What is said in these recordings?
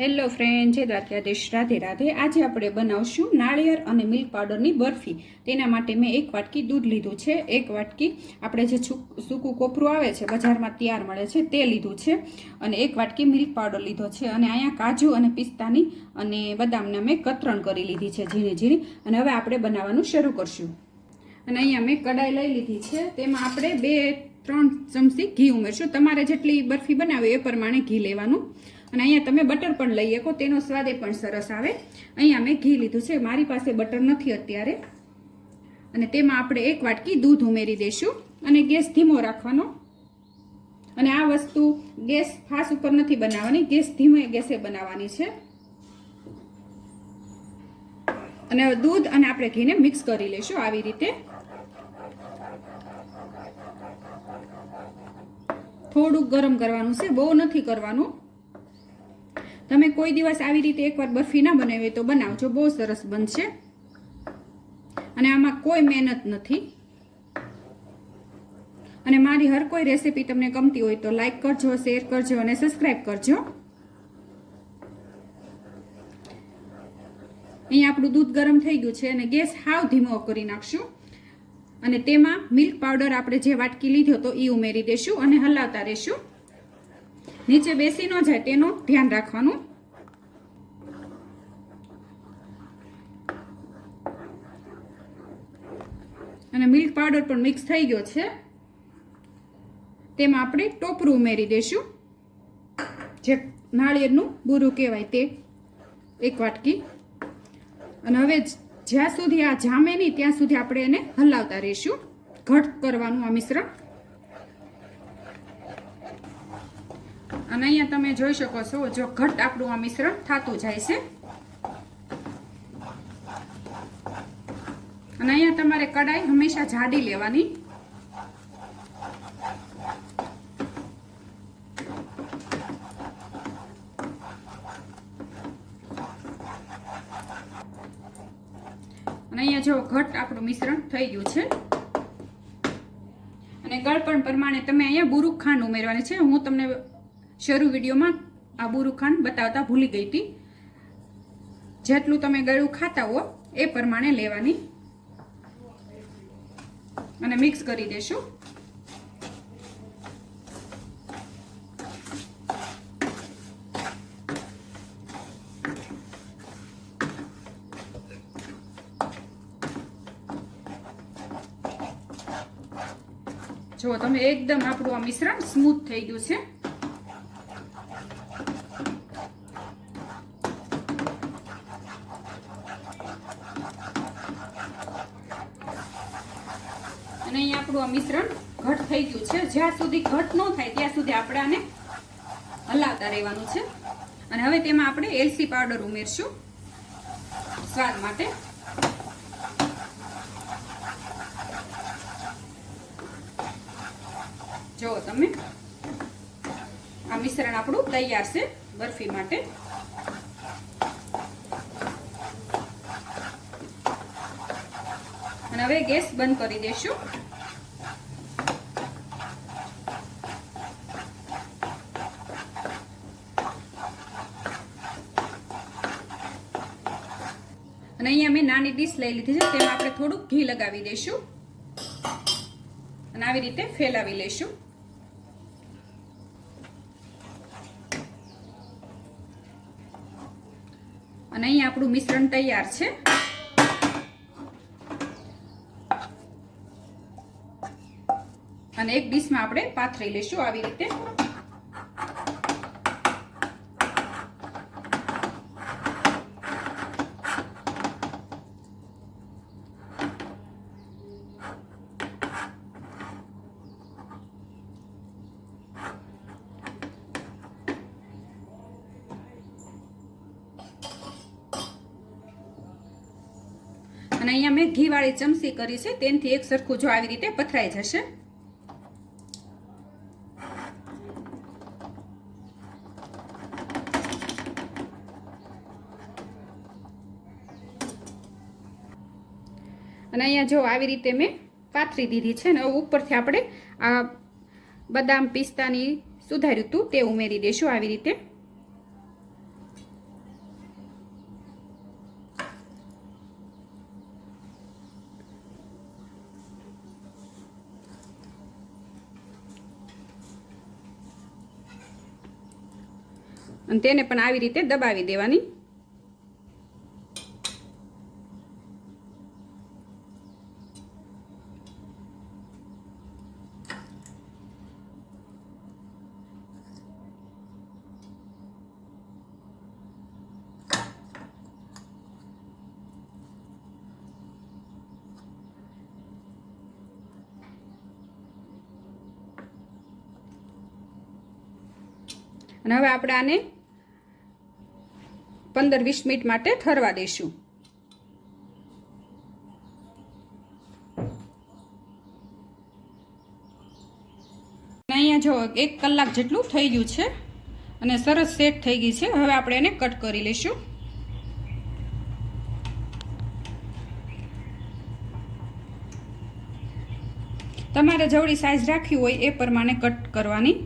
Hello friend, જય દ્વારકાધીશ. રાધે રાધે. આજે આપણે બનાવશું નાળિયેર અને મિલ્ક પાવડરની બરફી. તેના માટે મેં એક વાટકી દૂધ લીધું છે. એક વાટકી આપણે જે સૂકું કોપરું આવે છે, બજારમાં તૈયાર મળે છે, તે લીધું છે. અને એક વાટકી મિલ્ક પાવડર લીધો છે. અને અહીંયા કાજુ અને પિસ્તાની અને બદામને મેં કતરણ કરી લીધી છે ઝીણી ઝીણી. અને હવે આપણે બનાવવાનું શરૂ કરશું. અને અહીંયા મેં કડાઈ લઈ લીધી છે. તેમાં આપણે બે, ત્રણ ચમચી ઘી ઉમેરશું. તમારે જેટલી બરફી બનાવે એ પ્રમાણે ઘી લેવાનું. અને અહીંયા તમે બટર પણ લઈ શકો, તેનો સ્વાદ એ પણ સરસ આવે. અહીંયા મેં ઘી લીધું છે, મારી પાસે બટર નથી અત્યારે. અને તેમાં આપણે એક વાટકી દૂધ ઉમેરી દઈશું અને ગેસ ધીમો રાખવાનો. અને આ વસ્તુ ગેસ ફાસ ઉપર નથી બનાવવાની, ગેસ ધીમે ગેસે બનાવવાની છે. અને દૂધ અને આપણે ઘીને મિક્સ કરી લઈશું આવી રીતે. થોડુંક ગરમ કરવાનું છે, બહુ નથી કરવાનું. તમે કોઈ દિવસ આવી રીતે એકવાર બરફી ના બનાવી તો બનાવજો. બહુ સરસ બનશે. અને આમાં કોઈ મહેનત નથી. અને મારી હર કોઈ રેસીપી તમને ગમતી હોય તો લાઈક કરજો, શેર કરજો અને સબસ્ક્રાઈબ કરજો. અહીંયા આપણું દૂધ ગરમ થઈ ગયું છે અને ગેસ હાવ ધીમો કરી નાખશું. અને તેમાં મિલ્ક પાવડર આપણે જે વાટકી લીધો તો એ ઉમેરી દેશું અને હલાવતા રહેશું. નીચે બેસી ન જાય તેનું ધ્યાન રાખવાનું. અને મિલ્ક પાવડર પણ મિક્સ થઈ ગયો છે. તેમાં આપણે ટોપરું ઉમેરી દઈશું. જે નાળિયેરનું બુરું કહેવાય તે એક વાટકી. અને હવે જ્યાં સુધી આ જામે નહીં ત્યાં સુધી આપણે એને હલાવતા રહીશું. ઘટ કરવાનું આ મિશ્રણ. અને અહીંયા તમે જોઈ શકો છો, જો ઘટ આપણું આ મિશ્રણ થતું જાય છે. અને અહીંયા તમારે કડાઈ હંમેશા જાડી લેવાની. અને અહીંયા જો ઘટ આપણું મિશ્રણ થઈ ગયું છે. અને ગળપણ પ્રમાણે તમે અહીંયા બુરુક ખાંડ ઉમેરવાની છે. હું તમને શરૂ વિડીયોમાં આ બુરું ખાંડ બતાવતા ભૂલી ગઈ હતી. જેટલું તમે ગળું ખાતા હો, એ પ્રમાણે લેવાની. અને મિક્સ કરી દેશું. જો તમે, એકદમ આપણું આ મિશ્રણ સ્મૂથ થઈ ગયું છે અને અહીંયા આપણું આ મિશ્રણ ઘટ થઈ ગયું છે. જ્યાં સુધી ઘટ ન થાય, ત્યાં સુધી આપણે આને હલાવતા રહેવાનું છે. અને હવે તેમાં આપણે એલસી પાવડર ઉમેરશું. સ્વાદ માટે. જો તમે. આ મિશ્રણ આપણું તૈયાર છે બરફી માટે. અને હવે ગેસ બંધ કરી દેશું અને અહીંયા મેં નાની ડીશ લઈ લીધી છે, તેમાં આપણે થોડુંક ઘી લગાવી દઈશું. અને આવી રીતે ફેલાવી લઈશું. અને અહીંયા આપણું મિશ્રણ તૈયાર છે. અને એક ડીશમાં આપણે પાથરી લઈશું આવી રીતે. અને અહીંયા મેં ઘીવાળી ચમચી કરી છે. તેનાથી એક સરખું જો આવી રીતે પથરાઈ જશે. અને અહીંયા જો આવી રીતે મેં પાથરી દીધી છે ને ઉપરથી આપણે આ બદામ પિસ્તાની સુધાર્યું હતું તે ઉમેરી દઈશું આવી રીતે. અને તેને પણ આવી રીતે દબાવી દેવાની. અને હવે આપણે આને પંદર વીસ મિનિટ માટે ઠરવા દઈશું. અહીંયા જો એક કલાક જેટલું થઈ ગયું છે અને સરસ સેટ થઈ ગઈ છે, હવે આપણે એને કટ કરી લઈશું. તમારે જવડી સાઈઝ રાખવી હોય એ પ્રમાણે કટ કરવાની.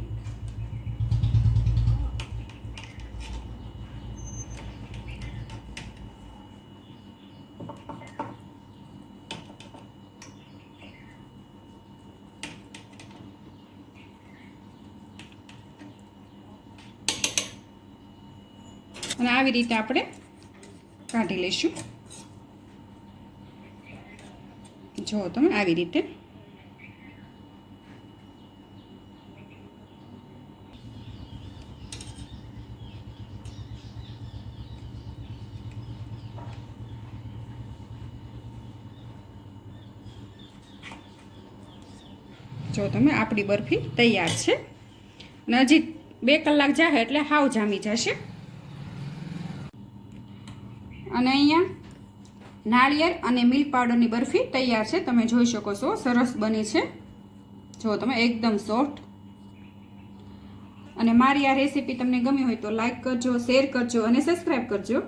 અને આવી રીતે આપણે કાઢી લઈશું. જો તમે આવી રીતે. જો તમે આપણી બરફી તૈયાર છે. અને હજી બે કલાક જાય એટલે હાવ જામી જશે. અને અહીંયા નાળિયેર અને મિલ્ક પાવડરની બરફી તૈયાર છે. તમે જોઈ શકો છો, સરસ બની છે. જો તમે એકદમ સોફ્ટ. અને મારી આ રેસીપી તમને ગમી હોય તો લાઇક કરજો, શેર કરજો અને સબસ્ક્રાઈબ કરજો.